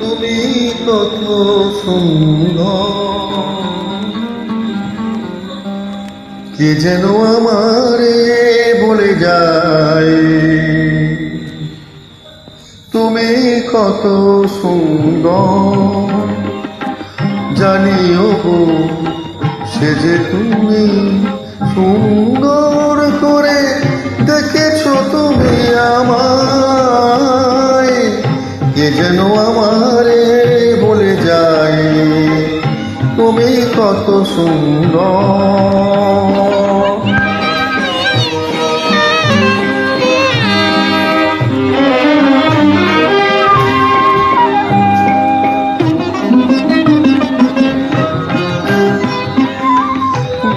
তুমি কত সুন্দর। কে যেন আমারে বলে যায়, তুমি কত সুন্দর। জানিও সে যে তুমি সুন্দর। কে যেন আমারে বলে যায়, তুমি কত সুন্দর।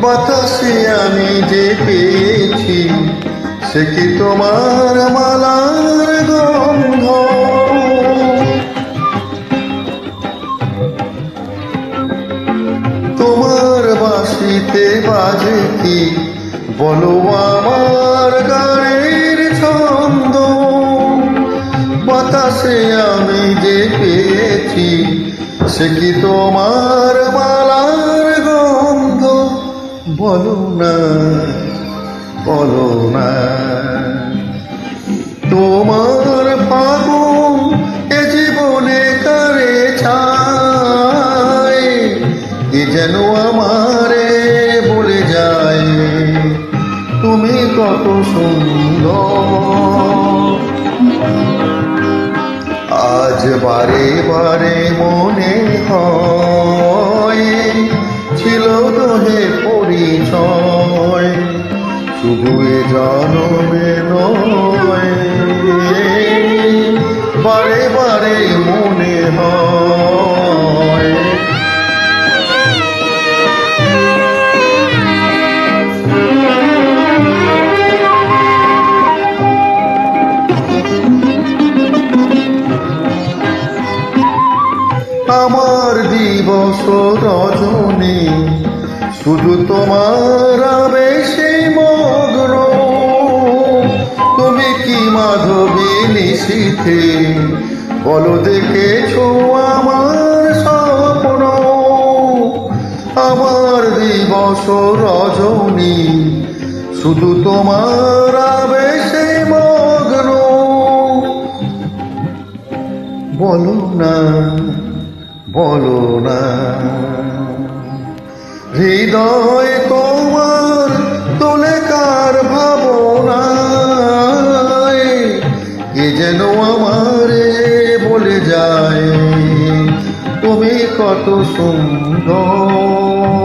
বাতাসে আমি যে পেয়েছি, সে কি তোমার মালার বাঁশিতে বাজে কি বলো আমার গানের ছন্দ। বাতাসে আমি যে পেয়েছি, সে কি তোমার মালার গন্ধ? বলো না বলো না। তোমার ফাগুন এ জীবনে কারে ছায়? এ যেন আমারে কত সুন্দর। আজ বারে বারে মনে হয় ছিল দোহে পরিচয়। শুধু এ জনমে নয়। আমার দিবস রজনী, শুধু তোমার আবেশে মগ্ন। তুমি কি মাধবী নিশীথে? বলো দেখেছ আমার স্বপ্ন। আমার দিবস রজনী, শুধু তোমার আবেশে মগ্ন। বলো না। বলো না। হৃদয় তোমার তোলে কার ভাবনা এ যেন আমারে বলে যায়, তুমি কত সুন্দর।